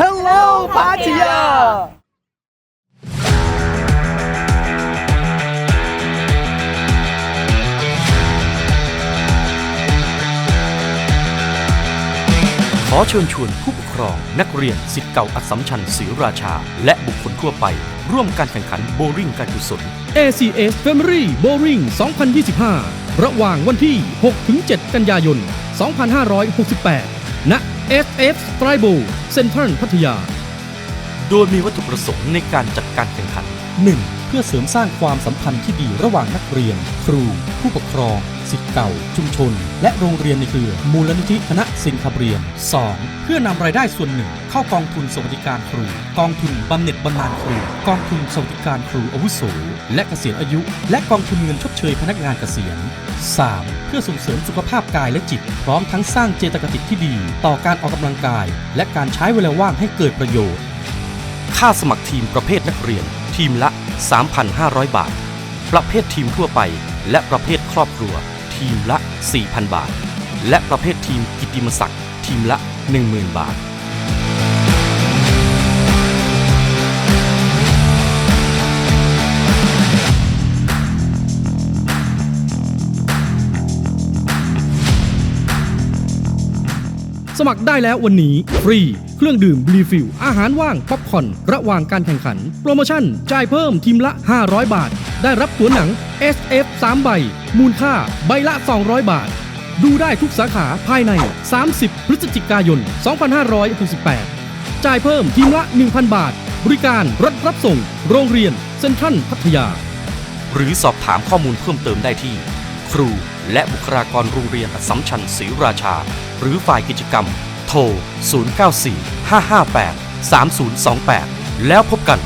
Hello พัทยาขอเชิญชวนผู้ปกครองนักเรียนสิทธิ์เก่าอัสสัมชัญศรีราชา และบุคคลทั่วไป ร่วมการแข่งขันโบว์ลิ่งการกุศล ACS Family Bowling 2025 ระหว่างวันที่ 6-7 กันยายน 2568 ณ FF t r i b o Central พัทยา โดยมีวัตถุประสงค์ในการจัดการแข่งขัน 1. เพื่อเสริมสร้างความสัมพันธ์ที่ดีระหว่างนักเรียน ครู ผู้ปกครองสิทธิ์เก่า ชุมชน และโรงเรียนในเครือ มูลนิธิคณะสิงคโปร์ 2. เพื่อนำรายได้ส่วนหนึ่ง เข้ากองทุนสวัสดิการครู กองทุนบำเหน็จบำนาญครู กองทุนสวัสดิการครูอาวุโส และเกษียณอายุ และกองทุนเงินชดเชยพนักงานเกษียณ 3. เพื่อส่งเสริมสุขภาพกายและจิต พร้อมทั้งสร้างเจตคติที่ดี ต่อการออกกำลังกาย และการใช้เวลาว่างให้เกิดประโยชน์ ค่าสมัครทีมประเภทนักเรียน ทีมละ 3,500 บาท ประเภททีมทั่วไป และประเภทครอบครัว ทีมละ 4,000 บาท และประเภททีมกิตติมศักดิ์ทีมละ 10,000 บาท สมัครได้แล้ววันนี้ ฟรี เครื่องดื่มรีฟิลอาหารว่างป๊อปคอร์นระหว่างการแข่งขัน โปรโมชั่น จ่ายเพิ่มทีมละ 500 บาท ได้รับตั๋วหนัง SF 3 ใบ มูลค่าใบละ 200 บาท ดูได้ทุกสาขาภายใน 30 พฤศจิกายน 2568 จ่ายเพิ่มทีมละ 1,000 บาท บริการรถรับส่ง โรงเรียนเซ็นทรัลพัทยา หรือสอบถามข้อมูลเพิ่มเติมได้ที่ ครู และบุคลากรโรงเรียนอัสสัมชัญศรีราชา หรือฝ่ายกิจกรรม โทร 094 558 3028 แล้วพบกัน